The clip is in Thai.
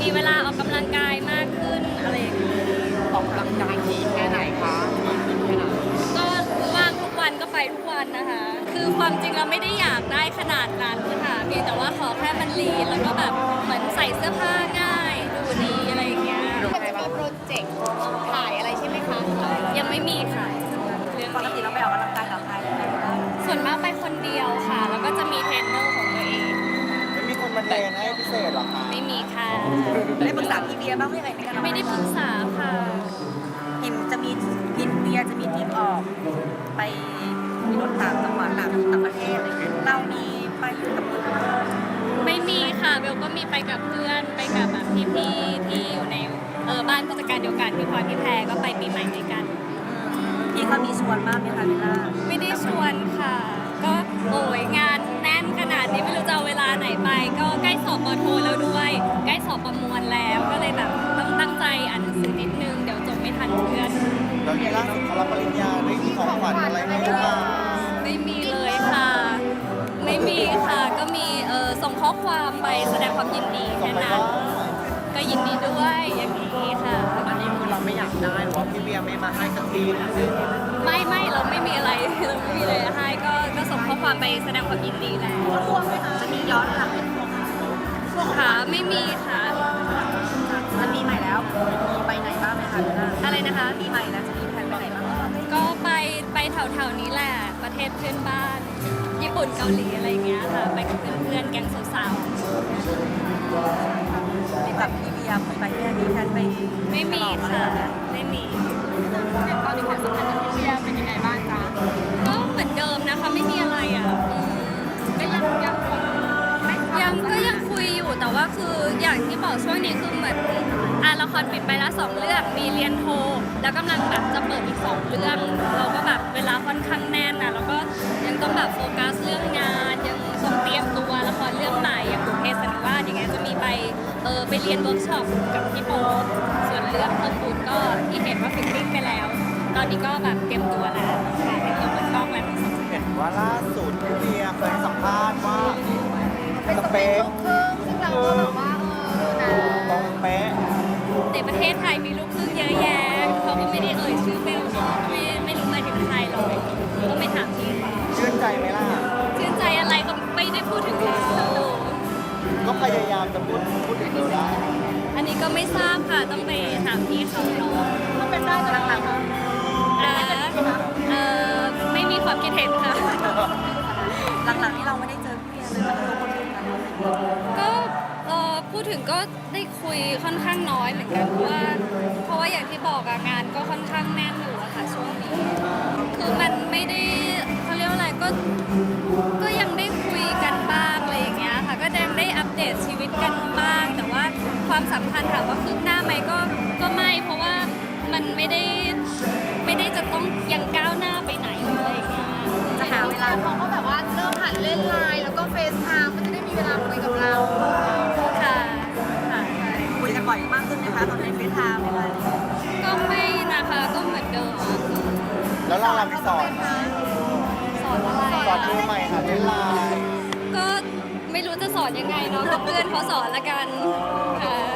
มีเวลาออกกำลังกายมากขึ้นอะไรอย่างเงี้ยออกกำลังกายดีแค่ไหนคะดีขึ้นแค่ไหนก็ว่างทุกวันก็ไปทุกวันนะคะ คือความจริงเราไม่ได้อยากได้ขนาดนั้นค่ะเพียงแต่ว่าขอแค่มันลีนแล้วก็แบบเหมือนใส่เสื้อผ้าง่าย ดูดีอะไรอย่างเงี้ยมันจะมีโปรเจกต์ถ่ายอะไรใช่ไหมคะยังไม่มีค่ะเรื่องปกนี้ ติเราไปออกกำลังกายกับใคร ไม่มีคนมาเทรนให้พิเศษหรอคะไม่มีค่ะ ได้ปรึกษาพี่เบียร์บ้างไหมยังไงในการออกไม่ได้ปรึกษาค่ะ เห็นจะมีพี่เบียร์จะมีทริปออก ไปรถต่างจังหวัดต่างต่างประเทศอะไรอย่างเงี้ยเรามีไปอยู่กับเพื่อนบ้างไม่มีค่ะเบลก็มีไปกับเพื่อนไปกับแบบพี่ๆที่อยู่ในเออบ้านผู้จัดการเดียวกันพี่พลอยพี่แพรก็ไปปีใหม่ด้วยกัน พี่เขามีชวนบ้างไหมคะเบลล่าไม่ได้ชวนค่ะ ก็โอ้ยงานแน่นขนาดนี้ไม่รู้จะเอาเวลาไหนไปก็ใกล้ส อบปอโทแล้วด้วยใกล้สอบประมวลแล้วก็เลยแบบต้องตั้งใจอ่านหนังสือนิดนึงเดี๋ยวจบไม่ทันเพื่อนแล้วที่ล่าสุดเขารับปริญญาได้มีของขวัญอะไรให้หรือเปล่าไม่มีเลยค่ะ ไม่มีค่ะก็มีเออส่งข้อความไปแสดงความยินดีส่งแค่ไปนั้ว่านก็ยินดีด้วยอย่างนี้ค่ะ อันนี้คือเราไม่อยากได้หรือว่าพี่เบียร์ไม่มาให้สักทีนะไม่ไม่เราไม่มีอะไร เราไม่มีเลยให้ก็ก็ส่งข้อความไปแสดงความยินดีแล้ว ม่มีค่ะจะมีใหม่แล้วมีไปไหนบ้างไหมคะเบลล่าอะไรนะคะปีใหม่แล้วจะมีแผนไปไหนบ้างก็ไปไปแถวๆนี้แหละ ประเทศเพื่อนบ้าน ญี่ปุ่นเกาหลีอะไรอย่างเงี้ยค่ะ ไปกับเพื่อนๆแก๊งสาวไปกับพี่เบียร์ไปเนี่ยมีแผนไปๆไม่มีค่ะ ต่ว่าคืออย่างที่บอกช่วงนี้คือเหมือนอะละครปิดไปแล้วสองเรื่องมีเรียนโทแล้วกำลังแบบจะเปิดอีกสองเรื่อง เราก็แบบเวลาค่อนข้างแน่นนะแล้วก็ยังต้องแบบโฟกัสเรื่องงาน ยังต้องเตรียมตัวละครเรื่องใหม่อย่างบุพเพสันนิวาสอย่างเงี้ยจะมีไปเออไปเรียนเวิร์กช็อปกับพี่โป๊ส่วนเรื่องเพิ่มบุญก็ที่เห็นว่าฟิตติ้งไปแล้ว ตอนนี้ก็แบบเตรียมตัวแล้วค่ะเตรียมตัวเปิดกล้องแล้วเห็นว่าล่าสุดพี่เบียเคยสัมภาษณ์ว่าเป็นสเปค คลูกครึ่งซึ่งเราแบบว่าเออตรงเป๊ะในประเทศไทยมีลูกครึ่งเยอะแยะเขาก็ไม่ได้เอ่ยชื่อเบลเนาะไม่ไม่รู้หมายถึงใครหรอกก็ไม่ถามพี่เขาชื่นใจไหมล่ะ ชื่นใจอะไรก็ไม่ได้พูดถึงเราก็พยายามจะพูดพูดถึงเราได้อันนี้ก็ไม่ทราบค่ะต้องไปถามพี่เขาเนาะมันเป็นได้กับหลังๆอ่าเอ่อไม่มีความคิดเห็นค่ะ หลังๆนี่เราไม่ได้เจอพี่เบียร์เลยมันทุกคนกัน ก็เอ่อพูด ถึงก็ได้คุยค่อนข้างน้อยเหมือนกันเพราะว่าเพราะว่าอย่างที่บอกอะงานก็ค่อนข้างแน่นอยู่อะค่ะช่วงนี้ คือมันไม่ได้เขาเรียกว่าอะไรก็ก็ยังได้คุยกันบ้างอะไรอย่างเงี้ยค่ะ ก็ยังได้อัปเดตชีวิตกันบ้าง แต่ว่าความสัมพันธ์ถามว่าคืบหน้าไหมก็ก็ไม่เพราะว่ามันไม่ได้ไม่ได้จะต้องยังก้าวหน้าไปไหนเลยอย่างเงี้ยจะหาเวลาเขาก็แบบว่าเริ่มหัดเล่นไลน์แล้วก็เฟซไทม์ก็จะได้มีเวลาคุยกับเรา คะตอนในเฟซไทม์อะไรก็ไม่นะคะก็เหมือนเดิมอะแล้วเราเราไปสอนสอนอะไรสอนมือใหม่ค่ะเล่นไลน์ก็ไม่รู้จะสอนยังไงเนาะก็เพื่อนเขาสอนละกันเออ